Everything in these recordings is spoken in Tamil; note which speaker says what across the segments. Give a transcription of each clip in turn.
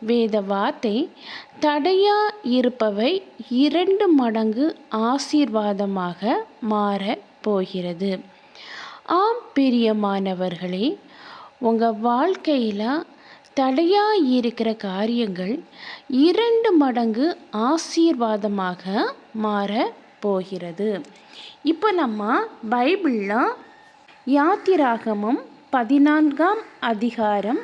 Speaker 1: வேத வார்த்தை தடையா இருப்பவை இரண்டு மடங்கு ஆசீர்வாதமாக மாறப் போகிறது. ஆம் பிரியமானவர்களே உங்கள் வாழ்க்கையில் தடையாக இருக்கிற காரியங்கள் இரண்டு மடங்கு ஆசீர்வாதமாக மாற போகிறது. இப்போ நம்ம பைபிளில் யாத்திராகமம் பதினான்காம் அதிகாரம்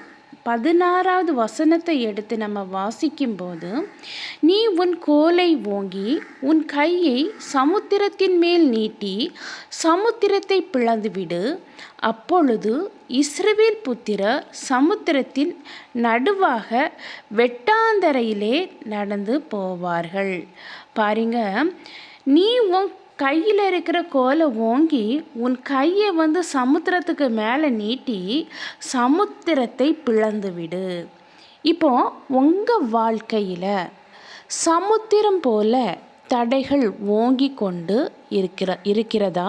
Speaker 1: பதினாறாவது வசனத்தை எடுத்து நம்ம வாசிக்கும்போது நீ உன் கோலை ஓங்கி உன் கையை சமுத்திரத்தின் மேல் நீட்டி சமுத்திரத்தை பிளந்துவிடு. அப்பொழுது இஸ்ரவேல் புத்திர சமுத்திரத்தின் நடுவாக வெட்டாந்தரையிலே நடந்து போவார்கள். பாருங்க நீ உன் கையில் இருக்கிற கோலை ஓங்கி உன் கையை வந்து சமுத்திரத்துக்கு மேலே நீட்டி சமுத்திரத்தை பிளந்து விடு. இப்போ உங்கள் வாழ்க்கையில் சமுத்திரம் போல தடைகள் ஓங்கி கொண்டு இருக்கிற இருக்கிறதா?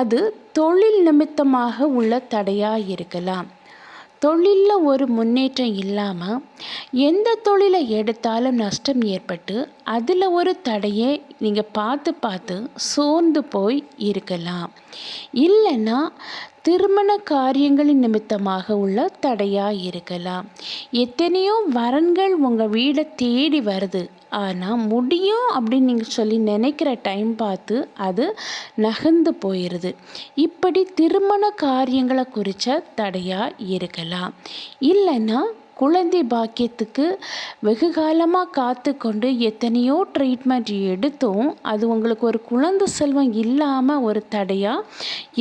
Speaker 1: அது தொழில் நிமித்தமாக உள்ள தடையாக இருக்கலாம். தொழிலில் ஒரு முன்னேற்றம் இல்லாமல் எந்த தொழிலை எடுத்தாலும் நஷ்டம் ஏற்பட்டு அதில் ஒரு தடையை நீங்கள் பார்த்து பார்த்து சோர்ந்து போய் இருக்கலாம். இல்லைன்னா திருமண காரியங்களின் நிமித்தமாக உள்ள தடையாக இருக்கலாம் எத்தனையோ வரன்கள் உங்கள் வீடை தேடி வருது. ஆனால் முடியும் அப்படின்னு நீங்கள் சொல்லி நினைக்கிற டைம் பார்த்து அது நகர்ந்து போயிடுது இப்படி திருமண காரியங்களை குறித்த தடையாக இருக்கலாம். இல்லைன்னா குழந்தை பாக்கியத்துக்கு வெகு காலமாக காத்து கொண்டு எத்தனையோ ட்ரீட்மெண்ட் எடுத்தும் அது உங்களுக்கு ஒரு குழந்தை செல்வம் இல்லாமல் ஒரு தடையாக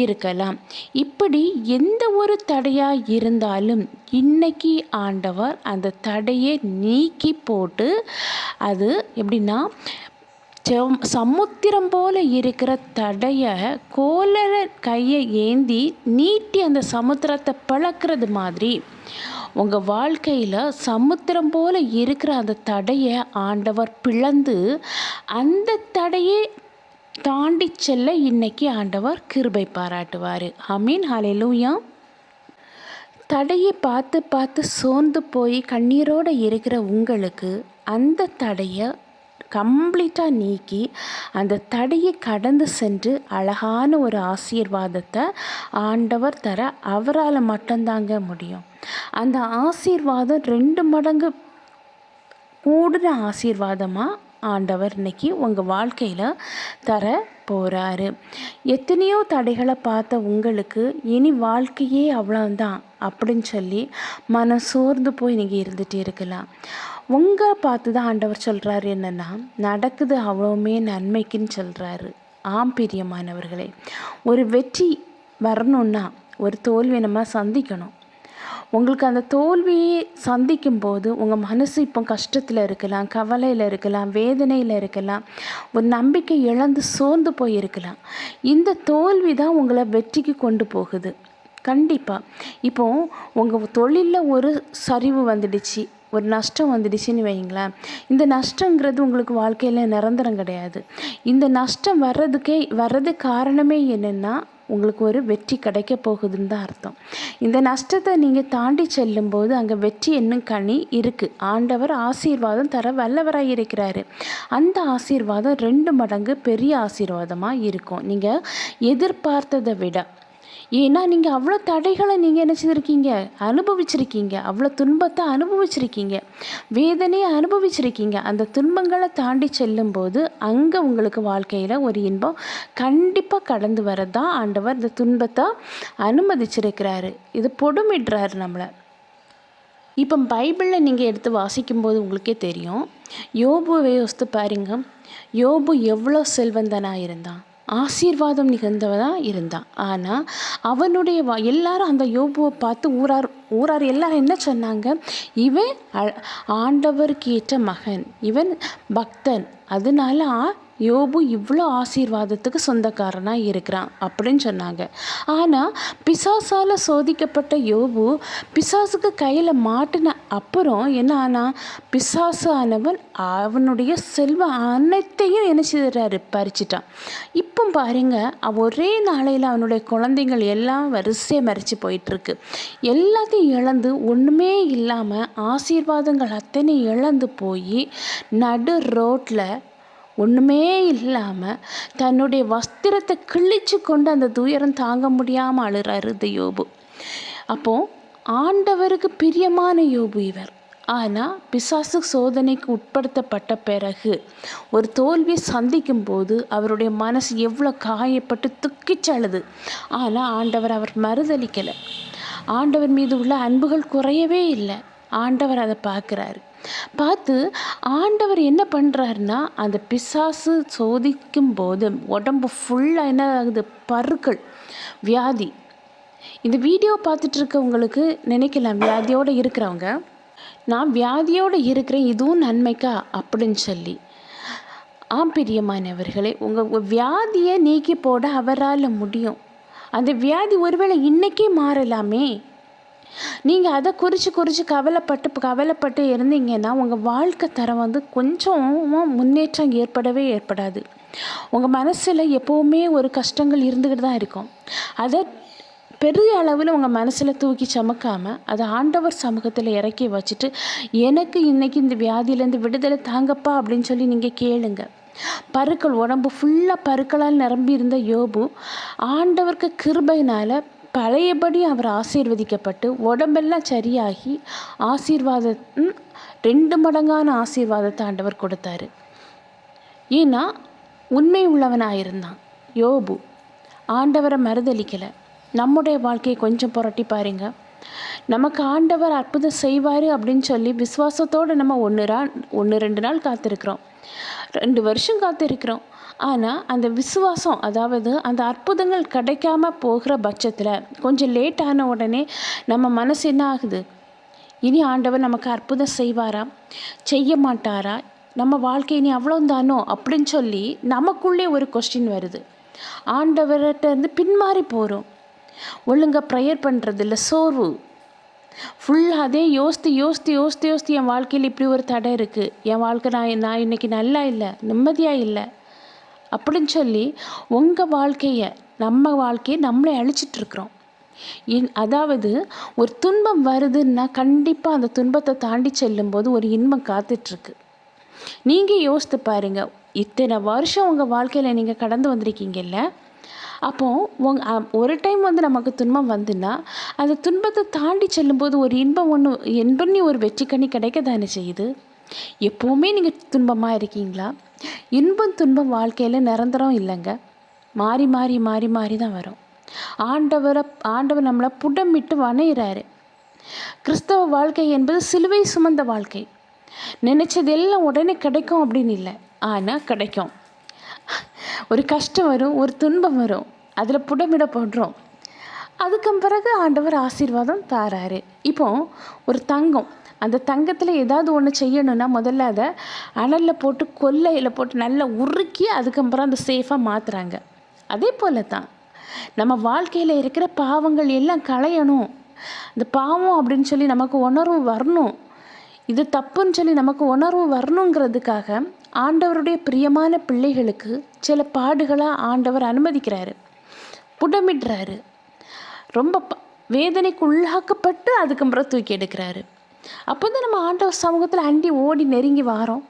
Speaker 1: இருக்கலாம். இப்படி எந்த ஒரு தடையாக இருந்தாலும் இன்னைக்கு ஆண்டவர் அந்த தடையை நீக்கி போட்டு அது எப்படின்னா சமுத்திரம் போல இருக்கிற தடையை கோலர கையை ஏந்தி நீட்டி அந்த சமுத்திரத்தை பழக்கிறது மாதிரி உங்கள் வாழ்க்கையில் சமுத்திரம் போல் இருக்கிற அந்த தடையை ஆண்டவர் பிளந்து அந்த தடையை தாண்டி செல்ல இன்னைக்கு ஆண்டவர் கிருபை பாராட்டுவார். அமீன் ஹலெலூயா தடையை பார்த்து பார்த்து சோர்ந்து போய் கண்ணீரோடு இருக்கிற உங்களுக்கு அந்த தடையை கம்ப்ளீட்டாக நீக்கி அந்த தடையை கடந்து சென்று அழகான ஒரு ஆசீர்வாதத்தை ஆண்டவர் தர அவரால் மட்டும்தாங்க முடியும். அந்த ஆசீர்வாதம் ரெண்டு மடங்கு கூடுன ஆசீர்வாதமாக ஆண்டவர் இன்னைக்கு உங்கள் வாழ்க்கையில் தர போகிறாரு எத்தனையோ தடைகளை பார்த்த உங்களுக்கு இனி வாழ்க்கையே அவ்வளோதான் அப்படின்னு சொல்லி மன சோர்ந்து போய் நீங்கள் இருந்துகிட்டு இருக்கலாம். உங்களை பார்த்து தான் ஆண்டவர் சொல்கிறாரு என்னென்னா நடக்குது அவ்வளோமே நன்மைக்குன்னு சொல்கிறாரு ஆம் பிரியமானவர்களே ஒரு வெற்றி வரணுன்னா ஒரு தோல்வி நம்ம சந்திக்கணும். உங்களுக்கு அந்த தோல்வியை சந்திக்கும் போது உங்கள் மனசு இப்போ கஷ்டத்தில் இருக்கலாம் கவலையில் இருக்கலாம் வேதனையில் இருக்கலாம் ஒரு நம்பிக்கை இழந்து சோர்ந்து போயிருக்கலாம் இந்த தோல்வி தான் உங்களை வெற்றிக்கு கொண்டு போகுது. கண்டிப்பாக இப்போது உங்கள் தொழிலில் ஒரு சரிவு வந்துடுச்சு. ஒரு நஷ்டம் வந்துடுச்சுன்னு வைங்களேன் இந்த நஷ்டங்கிறது உங்களுக்கு வாழ்க்கையில் நிரந்தரம் கிடையாது. இந்த நஷ்டம் வர்றதுக்கே வர்றது காரணமே என்னென்னா உங்களுக்கு ஒரு வெற்றி கிடைக்க போகுதுன்னு தான் அர்த்தம். இந்த நஷ்டத்தை நீங்கள் தாண்டி செல்லும்போது அங்கே வெற்றி என்னும் கனி இருக்குது ஆண்டவர் ஆசீர்வாதம் தர வல்லவராக இருக்கிறாரு. அந்த ஆசீர்வாதம் ரெண்டு மடங்கு பெரிய ஆசீர்வாதமாக இருக்கும். நீங்கள் எதிர்பார்த்ததை விட ஏன்னா நீங்கள் அவ்வளோ தடைகளை நீங்கள் என்ன செய்திருக்கீங்க? அனுபவிச்சிருக்கீங்க. அவ்வளோ துன்பத்தை அனுபவிச்சிருக்கீங்க. வேதனையை அனுபவிச்சிருக்கீங்க. அந்த துன்பங்களை தாண்டி செல்லும்போது அங்கே உங்களுக்கு வாழ்க்கையில் ஒரு இன்பம் கண்டிப்பாக கடந்து வரதான் ஆண்டவர் இந்த துன்பத்தை அனுமதிச்சிருக்கிறாரு. இது பொடுமிடுறாரு நம்மளை. இப்போ பைபிளில் நீங்கள் எடுத்து வாசிக்கும்போது உங்களுக்கே தெரியும். யோபுவை யோசித்து பாருங்க. யோபு எவ்வளோ செல்வந்தனாக இருந்தான். ஆசீர்வாதம் நிகழ்ந்தவனாக இருந்தான். ஆனால் அவனுடைய வா எல்லாரும் அந்த யோபுவை பார்த்து ஊரார் ஊரார் எல்லாரும் என்ன சொன்னாங்க? இவன் ஆண்டவருக்கு ஏற்ற மகன். இவன் பக்தன். அதனால யோபு இவ்வளோ ஆசீர்வாதத்துக்கு சொந்தக்காரனாக இருக்கிறான் அப்படின்னு சொன்னாங்க. ஆனால் பிசாசால் சோதிக்கப்பட்ட யோபு பிசாசுக்கு கையில் மாட்டின அப்புறம் என்ன ஆனால் பிசாசு ஆனவன் அவனுடைய செல்வ அனைத்தையும் என்ன செய்கிறாரு பறிச்சிட்டான். இப்போ பாருங்க ஒரே நாளையில் அவனுடைய குழந்தைகள் எல்லாம் வரிசையாக மறித்து போயிட்டுருக்கு. எல்லாத்தையும் இழந்து ஒன்றுமே இல்லாமல் ஆசீர்வாதங்கள் அத்தனை இழந்து போய் நடு ரோட்டில் ஒன்றுமே இல்லாமல் தன்னுடைய வஸ்திரத்தை கிழிச்சு கொண்டு அந்த துயரம் தாங்க முடியாமல் அழுறாரு இந்த யோபு. அப்போது ஆண்டவருக்கு பிரியமான யோபு இவர். ஆனால் பிசாசு சோதனைக்கு உட்படுத்தப்பட்ட பிறகு ஒரு தோல்வியை சந்திக்கும் போது அவருடைய மனசு எவ்வளோ காயப்பட்டு துக்கிச்சு அழுது ஆனால் ஆண்டவர் அவர் மறுதளிக்கலை ஆண்டவர் மீது உள்ள அன்புகள் குறையவே இல்லை. ஆண்டவர் அதை பார்க்குறாரு. பார்த்து ஆண்டவர் என்ன பண்ணுறாருன்னா அந்த பிசாசு சோதிக்கும் போது உடம்பு ஃபுல்லாக என்ன ஆகுது? பருக்கள் வியாதி. இந்த வீடியோ பார்த்துட்டு இருக்கவங்களுக்கு நினைக்கலாம் வியாதியோடு இருக்கிறவங்க நான் வியாதியோடு இருக்கிறேன் இதுவும் நன்மைக்கா? அப்படின்னு சொல்லி. ஆம் பிரியமானவர்களே உங்கள் வியாதியை நீக்கி போட அவரால் முடியும். அந்த வியாதி ஒருவேளை இன்றைக்கே மாறலாமே. நீங்கள் அதை குறித்து குறித்து கவலைப்பட்டு கவலைப்பட்டு இருந்தீங்கன்னா உங்கள் வாழ்க்கை தரம் வந்து கொஞ்சம் முன்னேற்றம் ஏற்படவே ஏற்படாது. உங்கள் மனசில் எப்போவுமே ஒரு கஷ்டங்கள் இருந்துக்கிட்டு தான் இருக்கும். அதை பெரிய அளவில் உங்கள் மனசில் தூக்கி சுமக்காமல் அதை ஆண்டவர் சமூகத்தில் இறக்கி வச்சுட்டு எனக்கு இன்றைக்கி இந்த வியாதியிலேருந்து விடுதலை தாங்கப்பா அப்படின்னு சொல்லி நீங்கள் கேளுங்க. பருக்கள் உடம்பு ஃபுல்லாக பருக்களால் நிரம்பி இருந்த யோபு ஆண்டவருக்கு கிருபையினால் பழையபடி அவர் ஆசீர்வதிக்கப்பட்டு உடம்பெல்லாம் சரியாகி ஆசீர்வாதம் ரெண்டு மடங்கான ஆசீர்வாதத்தை ஆண்டவர் கொடுத்தாரு. ஏன்னா உண்மை உள்ளவனாக இருந்தான். யோபு ஆண்டவரை மறுதளிக்கலை நம்முடைய வாழ்க்கையை கொஞ்சம் புரட்டி பாருங்க. நமக்கு ஆண்டவர் அற்புதம் செய்வார் அப்படின்னு சொல்லி விசுவாசத்தோடு நம்ம ஒன்று ஒன்று ரெண்டு நாள் காத்திருக்கிறோம். ரெண்டு வருஷம் காத்திருக்கிறோம். ஆனால் அந்த விசுவாசம் அதாவது அந்த அற்புதங்கள் கிடைக்காம போகிற பட்சத்தில் கொஞ்சம் லேட் ஆன உடனே நம்ம மனசு என்ன ஆகுது? இனி ஆண்டவர் நமக்கு அற்புதம் செய்வாரா? செய்ய மாட்டாரா? நம்ம வாழ்க்கை இனி அவ்வளோந்தானோ அப்படின்னு சொல்லி நமக்குள்ளே ஒரு கொஸ்டின் வருது. ஆண்டவர்கிட்ட இருந்து பின்மாறி போகிறோம் ஒழுங்கா ப்ரேயர் பண்ணுறதில்ல சோர்வு. ஃபுல்லாக அதே யோசித்து யோசித்து யோசித்து யோசித்து என் வாழ்க்கையில் இப்படி ஒரு தடை இருக்குது என் வாழ்க்கை நான் நான் இன்னைக்கு நல்லா இல்லை நிம்மதியாக இல்லை. அப்படின்னு சொல்லி உங்கள் வாழ்க்கையை நம்ம வாழ்க்கையை நம்மளே அழிச்சிட்ருக்குறோம் இன் அதாவது ஒரு துன்பம் வருதுன்னா கண்டிப்பாக அந்த துன்பத்தை தாண்டி செல்லும்போது ஒரு இன்பம் காத்துட்ருக்கு நீங்கள் யோசித்து பாருங்க இத்தனை வருஷம் உங்கள் வாழ்க்கையில் நீங்கள் கடந்து வந்திருக்கீங்கல்ல? அப்போது உங் ஒரு டைம் வந்து நமக்கு துன்பம் வந்துன்னா அந்த துன்பத்தை தாண்டி செல்லும்போது ஒரு இன்பம் ஒன்று இன்பம்னு ஒரு வெற்றிக்கனி கிடைக்க தானே செய்யுது? எப்போவுமே நீங்கள் துன்பமாக இருக்கீங்களா? இன்பம் துன்பம் வாழ்க்கையில் நிரந்தரம் இல்லைங்க. மாறி மாறி மாறி மாறி தான் வரும். ஆண்டவரை ஆண்டவர் நம்மளை புடமிட்டு வணையிறாரு கிறிஸ்தவ வாழ்க்கை என்பது சிலுவை சுமந்த வாழ்க்கை. நினைச்சது எல்லாம் உடனே கிடைக்கும் அப்படின்னு இல்லை. ஆனால் கிடைக்கும். ஒரு கஷ்டம் வரும் ஒரு துன்பம் வரும். அதில் புடமிடப்படுறோம். அதுக்கு பிறகு ஆண்டவர் ஆசீர்வாதம் தாராரு. இப்போ ஒரு தங்கம் அந்த தங்கத்தில் ஏதாவது ஒன்று செய்யணும்னா முதல்ல அதை அனலில் போட்டு கொல்லையில் போட்டு நல்லா உருக்கி அதுக்கப்புறம் அந்த சேஃபாக மாற்றுறாங்க அதே போல தான் நம்ம வாழ்க்கையில் இருக்கிற பாவங்கள் எல்லாம் களையணும். இந்த பாவம் அப்படின்னு சொல்லி நமக்கு உணர்வு வரணும். இது தப்புன்னு சொல்லி நமக்கு உணர்வு வரணுங்கிறதுக்காக ஆண்டவருடைய பிரியமான பிள்ளைகளுக்கு சில பாடுகளாக ஆண்டவர் அனுமதிக்கிறாரு. புடமிடுறாரு. ரொம்ப வேதனைக்கு உள்ளாக்கப்பட்டு அதுக்கப்புறம் தூக்கி எடுக்கிறாரு. அப்போ தான் நம்ம ஆண்டவர் சமூகத்தில் அண்டி ஓடி நெருங்கி வாரோம்.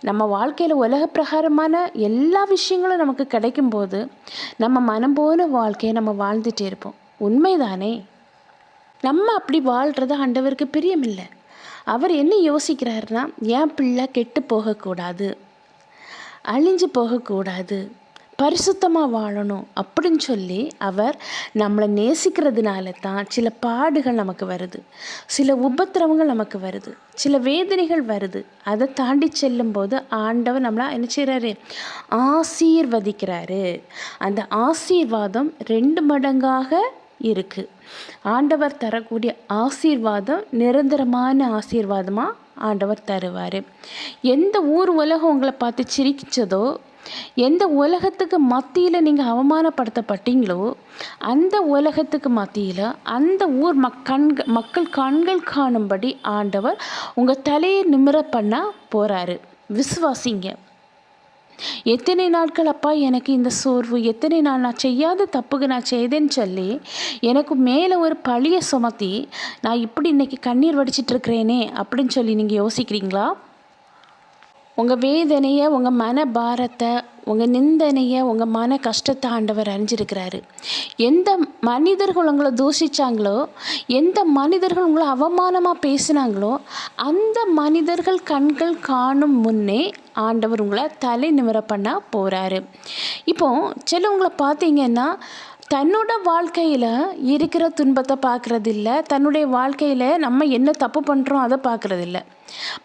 Speaker 1: நம்ம வாழ்க்கையில் உலக பிரகாரமான எல்லா விஷயங்களும் நமக்கு கிடைக்கும்போது நம்ம மனம் போன வாழ்க்கையை நம்ம வாழ்ந்துட்டே இருப்போம். உண்மைதானே? நம்ம அப்படி வாழ்கிறது ஆண்டவருக்கு பிரியமில்லை. அவர் என்ன யோசிக்கிறாருன்னா என் பிள்ளை கெட்டு போகக்கூடாது. அழிஞ்சு போகக்கூடாது. பரிசுத்தமாக வாழணும் அப்படின்னு சொல்லி அவர் நம்மளை நேசிக்கிறதுனால தான் சில பாடுகள் நமக்கு வருது. சில உபத்திரவங்கள் நமக்கு வருது. சில வேதனைகள் வருது. அதை தாண்டி செல்லும்போது ஆண்டவர் நம்மளை என்ன செய்கிறாரு ஆசீர்வதிக்கிறாரு. அந்த ஆசீர்வாதம் ரெண்டு மடங்காக இருக்குது ஆண்டவர் தரக்கூடிய ஆசீர்வாதம் நிரந்தரமான ஆசீர்வாதமாக ஆண்டவர் தருவார். எந்த ஊர் உலகம் உங்களை பார்த்து சிரிச்சதோ எந்த உலகத்துக்கு மத்தியில் நீங்கள் அவமானப்படுத்தப்பட்டீங்களோ அந்த உலகத்துக்கு மத்தியில் அந்த ஊர் மக் கண்கள் மக்கள் கண்கள் காணும்படி ஆண்டவர் உங்கள் தலையை நிமிர பண்ண போகிறாரு விசுவாசிங்க. எத்தனை நாட்கள் அப்பா எனக்கு இந்த சோர்வு எத்தனை நாள் நான் செய்யாத தப்புக்கு நான் செய்தேன்னு சொல்லி எனக்கு மேலே ஒரு பழியை சுமத்தி நான் இப்படி இன்னைக்கு கண்ணீர் வடிச்சிட்ருக்கிறேனே அப்படின்னு சொல்லி நீங்கள் யோசிக்கிறீங்களா? உங்கள் வேதனையை உங்கள் மன பாரத்தை உங்கள் நிந்தனையை உங்கள் மன கஷ்டத்தை ஆண்டவர் அறிஞ்சிருக்கிறாரு. எந்த மனிதர்கள் உங்களை தூஷிச்சாங்களோ எந்த மனிதர்கள் உங்களை அவமானமாக பேசினாங்களோ அந்த மனிதர்கள் கண்கள் காணும் முன்னே ஆண்டவர் உங்களை தலை நிமிர பண்ண போகிறாரு இப்போ சிலவங்களை பார்த்தீங்கன்னா தன்னோட வாழ்க்கையில் இருக்கிற துன்பத்தை பார்க்குறதில்ல தன்னுடைய வாழ்க்கையில் நம்ம என்ன தப்பு பண்ணுறோம் அதை பார்க்குறதில்ல.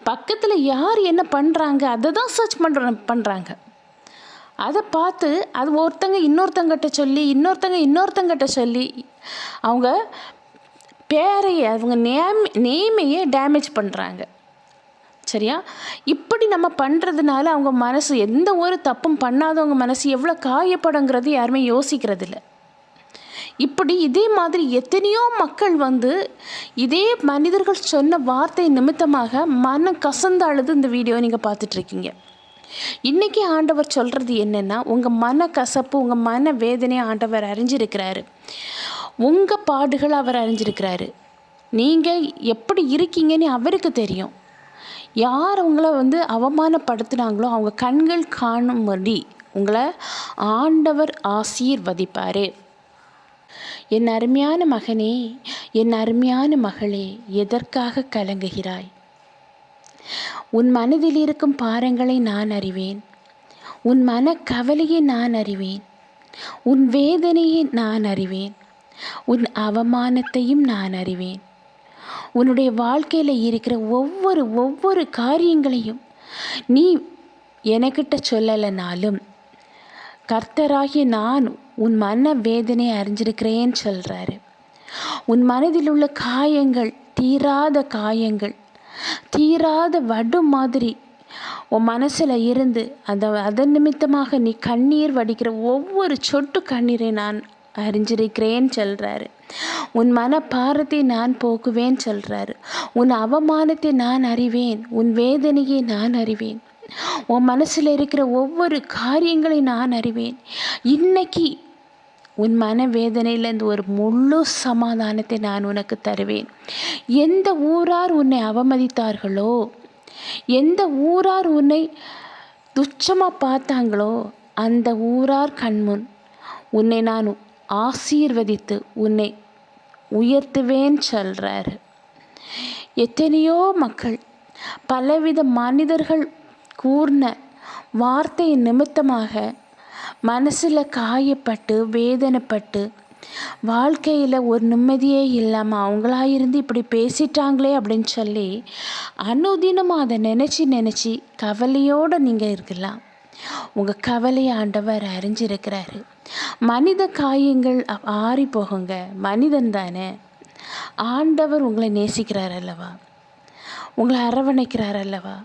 Speaker 1: பக்கத்தில் யார் என்ன பண்ணுறாங்க அதை தான் சர்ச் பண்ணுற பண்ணுறாங்க அதை பார்த்து அது ஒருத்தங்க இன்னொருத்தங்கிட்ட சொல்லி இன்னொருத்தங்க இன்னொருத்தங்கிட்ட சொல்லி அவங்க பேரையை அவங்க நேம் நேமையே டேமேஜ் பண்ணுறாங்க சரியா? இப்படி நம்ம பண்ணுறதுனால அவங்க மனசு எந்த ஒரு தப்பும் பண்ணாதவங்க மனசு எவ்வளோ காயப்படுங்கிறது யாருமே யோசிக்கிறதில்ல. இப்படி இதே மாதிரி எத்தனையோ மக்கள் வந்து இதே மனிதர்கள் சொன்ன வார்த்தை நிமித்தமாக மனம் கசந்த அழுது இந்த வீடியோ நீங்கள் பார்த்துட்ருக்கீங்க. இன்றைக்கி ஆண்டவர் சொல்கிறது என்னென்னா உங்கள் மன கசப்பு உங்கள் மன வேதனையை ஆண்டவர் அறிஞ்சிருக்கிறாரு. உங்கள் பாடுகள் அவர் அறிஞ்சிருக்கிறாரு. நீங்கள் எப்படி இருக்கீங்கன்னு அவருக்கு தெரியும். யார் உங்களை வந்து அவமானப்படுத்துனாங்களோ அவங்க கண்கள் காணும்படி உங்களை ஆண்டவர் ஆசீர்வதிப்பார். என் அருமையான மகனே என் அருமையான மகளே எதற்காக கலங்குகிறாய்? உன் மனதில் இருக்கும் பாரங்களை நான் அறிவேன். உன் மன கவலையை நான் அறிவேன். உன் வேதனையை நான் அறிவேன். உன் அவமானத்தையும் நான் அறிவேன். உன்னுடைய வாழ்க்கையில் இருக்கிற ஒவ்வொரு ஒவ்வொரு காரியங்களையும் நீ எனக்கிட்ட சொல்லலைனாலும் கர்த்தராகிய நான் உன் மன வேதனையை அறிஞ்சிருக்கிறேன்னு சொல்கிறாரு உன் மனதில் உள்ள காயங்கள் தீராத காயங்கள் தீராத வடு மாதிரி உன் மனசில் இருந்து அந்த அதன் நிமித்தமாக நீ கண்ணீர் வடிக்கிற ஒவ்வொரு சொட்டு கண்ணீரை நான் அறிஞ்சிருக்கிறேன்னு சொல்கிறாரு உன் மன பாரத்தை நான் போக்குவேன் சொல்கிறாரு உன் அவமானத்தை நான் அறிவேன் உன் வேதனையை நான் அறிவேன். உன் மனசில் இருக்கிற ஒவ்வொரு காரியங்களை நான் அறிவேன். இன்னைக்கு உன் மன வேதனையிலேருந்து ஒரு முழு சமாதானத்தை நான் உனக்கு தருவேன். எந்த ஊரார் உன்னை அவமதித்தார்களோ எந்த ஊரார் உன்னை துச்சமாக பார்த்தாங்களோ அந்த ஊரார் கண்முன் உன்னை நான் ஆசீர்வதித்து உன்னை உயர்த்துவேன் சொல்கிறாரு எத்தனையோ மக்கள் பலவித மனிதர்கள் கூர்ன வார்த்தை நிமித்தமாக மனசில் காயப்பட்டு வேதனைப்பட்டு வாழ்க்கையில் ஒரு நிம்மதியே இல்லாமல் அவங்களா இருந்து இப்படி பேசிட்டாங்களே அப்படின்னு சொல்லி அனுதினமாக அதை நினச்சி நினச்சி கவலையோடு நீங்கள் இருக்கலாம். உங்கள் கவலையை ஆண்டவர் அறிஞ்சிருக்கிறாரு. மனித காயங்கள் ஆறி போகுங்க. மனிதன் தானே. ஆண்டவர் உங்களை நேசிக்கிறார் அல்லவா? உங்களை அரவணைக்கிறார் அல்லவா?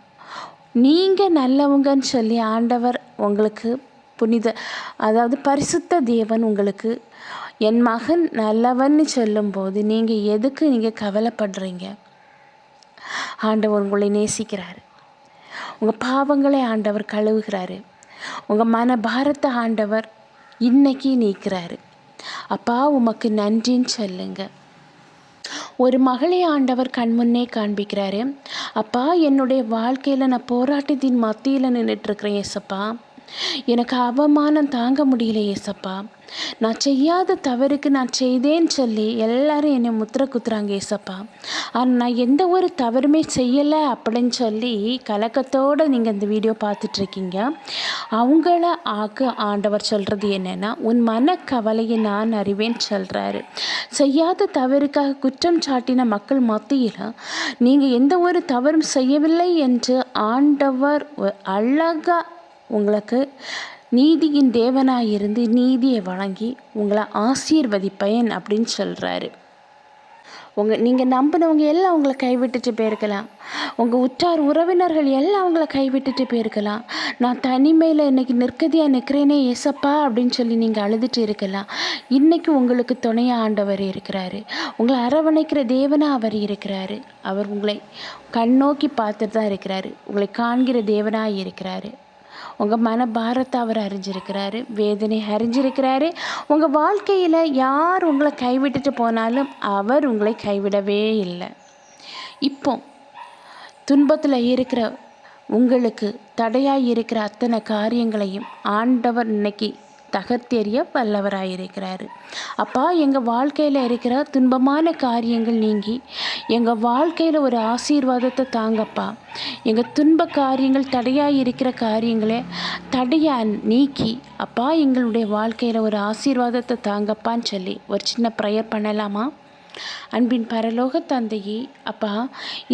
Speaker 1: நீங்கள் நல்லவங்கன்னு சொல்லி ஆண்டவர் உங்களுக்கு புனித அதாவது பரிசுத்த தேவன் உங்களுக்கு என் மகன் நல்லவன்னு சொல்லும்போது நீங்கள் எதுக்கு நீங்கள் கவலைப்படுறீங்க? ஆண்டவர் உங்களை நேசிக்கிறார். உங்கள் பாவங்களை ஆண்டவர் கழுவுகிறாரு. உங்கள் மன பாரத்தை ஆண்டவர் இன்னைக்கு நீக்கிறாரு. அப்பா உமக்கு நன்றின்னு சொல்லுங்கள் ஒரு மகளை ஆண்டவர் கண்முன்னே காண்பிக்கிறாரு. அப்பா என்னுடைய வாழ்க்கையில் நான் போராட்டத்தின் மத்தியில் நின்றுட்டுருக்கிறேன் ஏசப்பா எனக்கு அவமானம் தாங்க முடியல ஏசப்பா. நான் செய்யாத தவறுக்கு நான் செய்தேன்னு சொல்லி எல்லாரும் என்னை முத்திர குத்துறாங்க ஏசப்பா. ஆனால் நான் எந்த ஒரு தவறுமே செய்யலை அப்படின்னு சொல்லி கலக்கத்தோடு நீங்கள் இந்த வீடியோ பார்த்துட்ருக்கீங்க. அவங்கள ஆக்க ஆண்டவர் சொல்கிறது என்னென்னா உன் மன கவலையை நான் அறிவேன்னு சொல்கிறாரு செய்யாத தவறுக்காக குற்றம் சாட்டின மக்கள் மத்தியில் நீங்கள் எந்த ஒரு தவறும் செய்யவில்லை என்று ஆண்டவர் அழகாக உங்களுக்கு. நீதியின் தேவனாக இருந்து நீதியை வழங்கி உங்களை ஆசீர்வதிப்பேன் அப்படின்னு சொல்கிறாரு உங்கள் நீங்கள் நம்பினவங்க எல்லாம் உங்களை கைவிட்டுட்டு போயிருக்கலாம். உங்கள் உற்றார் உறவினர்கள் எல்லாம் அவங்கள கைவிட்டுட்டு போயிருக்கலாம். நான் தனிமையில் இன்றைக்கி நிற்கதியாக நிற்கிறேனே ஏசப்பா அப்படின்னு சொல்லி நீங்கள் அழுதுட்டு இருக்கலாம். இன்றைக்கி உங்களுக்கு துணையாக ஆண்டவர் இருக்கிறாரு. உங்களை அரவணைக்கிற தேவனாக அவர் இருக்கிறாரு. அவர் உங்களை கண்ணோக்கி பார்த்துட்டு தான் இருக்கிறாரு. உங்களை காண்கிற தேவனாக இருக்கிறாரு. உங்கள் மனபாரத்தை அவர் அறிஞ்சிருக்கிறாரு வேதனை அறிஞ்சிருக்கிறாரு. உங்கள் வாழ்க்கையில் யார் உங்களை கைவிட்டுட்டு போனாலும் அவர் உங்களை கைவிடவே இல்லை. இப்போ துன்பத்தில் இருக்கிற உங்களுக்கு தடையாக இருக்கிற அத்தனை காரியங்களையும் ஆண்டவர் இன்னைக்கு தகர்த்தெறிய வல்லவராயிருக்கிறார். அப்பா எங்கள் வாழ்க்கையில் இருக்கிற துன்பமான காரியங்கள் நீங்கி எங்கள் வாழ்க்கையில் ஒரு ஆசீர்வாதத்தை தாங்கப்பா. எங்கள் துன்ப காரியங்கள் தடையாக இருக்கிற காரியங்களை தடையாக நீக்கி அப்பா எங்களுடைய வாழ்க்கையில் ஒரு ஆசீர்வாதத்தை தாங்கப்பான்னு சொல்லி ஒரு சின்ன ப்ரேயர் பண்ணலாமா? அன்பின் பரலோக தந்தையே அப்பா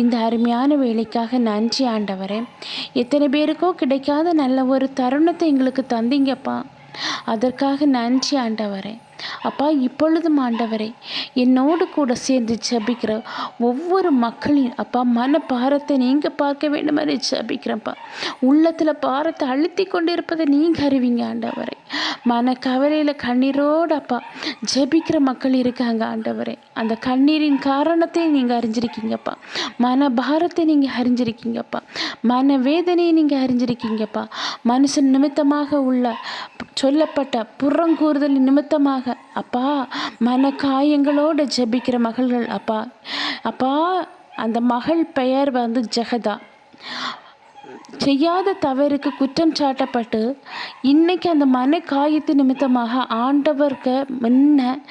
Speaker 1: இந்த அருமையான வேலைக்காக நன்றி ஆண்டவரே. எத்தனை பேருக்கோ கிடைக்காத நல்ல ஒரு தருணத்தை எங்களுக்கு தந்தீங்கப்பா. அதற்காக நன்றி ஆண்டவரே. அப்பா இப்பொழுதும் ஆண்டவரே என்னோடு கூட சேர்ந்து ஜபிக்கிற ஒவ்வொரு மக்களின் அப்பா மன பாரத்தை நீங்கள் பார்க்க வேண்டும் மாதிரி ஜபிக்கிறப்பா உள்ளத்தில் பாரத்தை அழுத்தி கொண்டு இருப்பதை நீங்கள் அறிவிங்க ஆண்டவரே. மன கவலையில் கண்ணீரோடு அப்பா ஜபிக்கிற மக்கள் இருக்காங்க ஆண்டவரே. அந்த கண்ணீரின் காரணத்தை நீங்கள் அறிஞ்சிருக்கீங்கப்பா. மன பாரத்தை நீங்கள் அறிஞ்சிருக்கீங்கப்பா. மன வேதனையை நீங்கள் அறிஞ்சிருக்கீங்கப்பா. மனுஷன் நிமித்தமாக உள்ள சொல்லப்பட்ட புறங்கூறுதல் நிமித்தமாக அப்பா மன காயங்களோட ஜெபிக்கிற மகள்கள் அப்பா. அப்பா அந்த மகள் பெயர் வந்து ஜெகதா. செய்யாத தவறுக்கு குற்றம் சாட்டப்பட்டு இன்னைக்கு அந்த மன காயத்து நிமித்தமாக ஆண்டவருக்கு முன்ன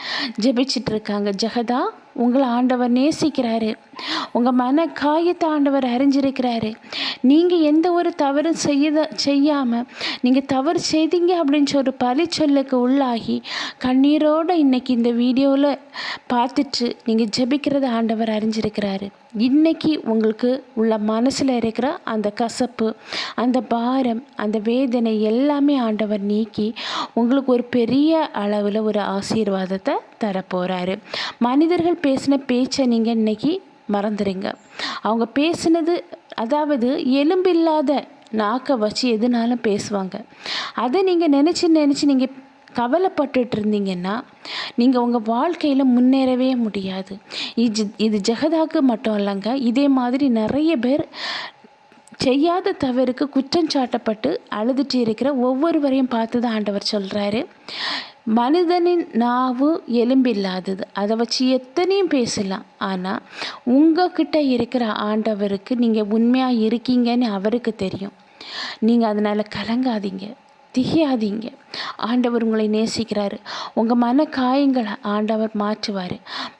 Speaker 1: ஜெபிச்சிட்டு இருக்காங்க. ஜெகதா உங்களை ஆண்டவர் நேசிக்கிறாரு. உங்கள் மன காயத்தை ஆண்டவர் அறிஞ்சிருக்கிறாரு. நீங்கள் எந்த ஒரு தவறும் செய்ய செய்யாமல் நீங்கள் தவறு செய்தீங்க அப்படின்னு சொல்லி பழி சொல்லுக்கு உள்ளாகி கண்ணீரோடு இன்றைக்கி இந்த வீடியோவில் பார்த்துட்டு நீங்கள் ஜெபிக்கிறத ஆண்டவர் அறிஞ்சிருக்கிறாரு. இன்னைக்கு உங்களுக்கு உள்ள மனசில் இருக்கிற அந்த கசப்பு அந்த பாரம் அந்த வேதனை எல்லாமே ஆண்டவர் நீக்கி உங்களுக்கு ஒரு பெரிய அளவில் ஒரு ஆசீர்வாதத்தை தரப்போகிறாரு மனிதர்கள் பேசின பேச்சை நீங்கள் இன்றைக்கி மறந்துடுங்க அவங்க பேசினது அதாவது எலும்பில்லாத நாக்கை வச்சு எதுனாலும் பேசுவாங்க. அதை நீங்கள் நினச்சி நினச்சி நீங்கள் கவலைப்பட்டுட்டு இருந்தீங்கன்னா நீங்கள் உங்கள் வாழ்க்கையில் முன்னேறவே முடியாது. இது இது ஜெகதாக்கு மட்டும் இல்லைங்க இதே மாதிரி நிறைய பேர் செய்யாத தவறுக்கு குற்றம் சாட்டப்பட்டு அழுதுட்டு இருக்கிற ஒவ்வொருவரையும் பார்த்து தான் ஆண்டவர் சொல்கிறாரு மனிதனின் நாவு எலும்பில்லாதது. அதை வச்சு எத்தனையும் பேசலாம். ஆனால் உங்ககிட்ட இருக்கிற ஆண்டவருக்கு நீங்கள் உண்மையாக இருக்கீங்கன்னு அவருக்கு தெரியும். நீங்கள் அதனால் கலங்காதீங்க. திகையாதீங்க. ஆண்டவர் உங்களை நேசிக்கிறாரு. உங்கள் மன காயங்களை ஆண்டவர் மாற்றுவார்.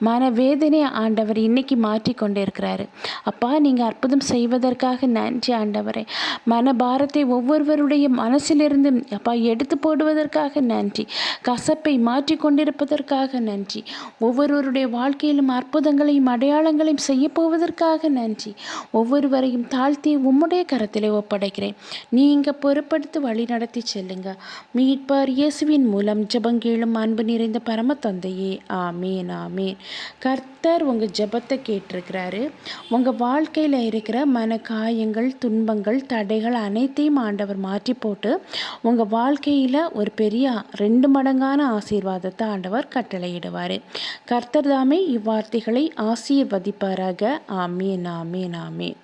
Speaker 1: மன வேதனையை ஆண்டவர் இன்னைக்கு மாற்றி கொண்டு இருக்கிறாரு. அப்பா நீங்கள் அற்புதம் செய்வதற்காக நன்றி ஆண்டவரே. மன பாரத்தை ஒவ்வொருவருடைய மனசிலிருந்து அப்பா எடுத்து போடுவதற்காக நன்றி. கசப்பை மாற்றி கொண்டிருப்பதற்காக நன்றி. ஒவ்வொருவருடைய வாழ்க்கையிலும் அற்புதங்களையும் அடையாளங்களையும் செய்ய போவதற்காக நன்றி. ஒவ்வொருவரையும் தாழ்த்தி உம்முடைய கரத்தில் ஒப்படைக்கிறேன். நீங்கள் பொறுப்படுத்தி வழி நடத்தி செல்லுங்க மீட்பார் இயேசுவின் மூலம் ஜபங்கேளும் அன்பு நிறைந்த பரம தந்தையே. ஆமேன் ஆமேன். கர்த்தர் உங்கள் ஜபத்தை கேட்டிருக்கிறாரு. உங்கள் வாழ்க்கையில் இருக்கிற மன காயங்கள் துன்பங்கள் தடைகள் அனைத்தையும் ஆண்டவர் மாற்றி போட்டு உங்கள் வாழ்க்கையில் ஒரு பெரிய ரெண்டு மடங்கான ஆசீர்வாதத்தை ஆண்டவர் கட்டளையிடுவார். கர்த்தர் தாமே இவ்வார்த்தைகளை ஆசீர்வதிப்பாராக. ஆமேன் ஆமேன் ஆமேன்.